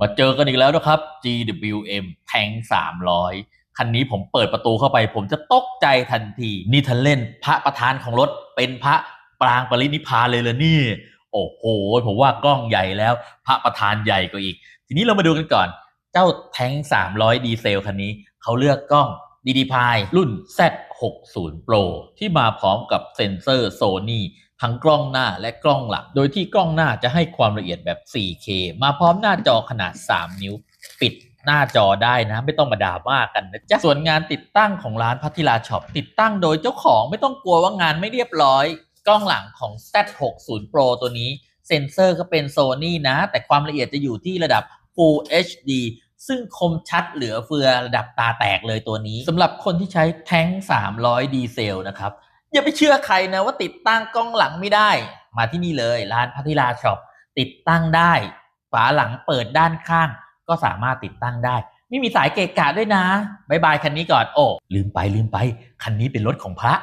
มาเจอกันอีกแล้วนะครับ GWM แทง300 คันนี้ผมเปิดประตูเข้าไป ผมจะตกใจทันที นี่ทันเล่นพระประธานของรถเป็นพระปรางปรินิพานเลยเลยนี่ โอ้โห ผมว่ากล้องใหญ่แล้ว พระประธานใหญ่กว่าอีก ทีนี้เรามาดูกันก่อน เจ้าแทง300 ดีเซลคันนี้เขาเลือกกล้อง DD p i รุ่น Z60 Pro ที่มาพร้อมกับเซ็นเซอร์ Sony ทั้งกล้องหน้าและกล้องหลังโดยที่กล้องหน้าจะให้ความละเอียดแบบ 4K มาพร้อมหน้าจอขนาด 3 นิ้ว ปิดหน้าจอได้นะ ไม่ต้องมาด่าว่ากันนะจ๊ะ ส่วนงานติดตั้งของร้านพัทิลาช็อปติดตั้งโดยเจ้าของไม่ต้องกลัวว่างานไม่เรียบร้อย กล้องหลังของ Z60 Pro ตัวนี้ เซ็นเซอร์ก็เป็น Sony นะ แต่ความละเอียดจะอยู่ที่ระดับ Full HD ซึ่งคมชัดเหลือเฟือระดับตาแตกเลยตัวนี้สำหรับคนที่ใช้แท้ง 300 ดีเซลนะครับ อย่าไปเชื่อใครนะว่าติดตั้งกล้องหลังไม่ได้ มาที่นี่เลยร้านพัทิลาช็อปติดตั้งได้ ฝาหลังเปิดด้านข้าง ก็สามารถติดตั้งได้ ไม่มีสายเกะกะด้วยนะบายบายคันนี้ก่อนโอ้ลืมไปลืมไป คันนี้เป็นรถของพระ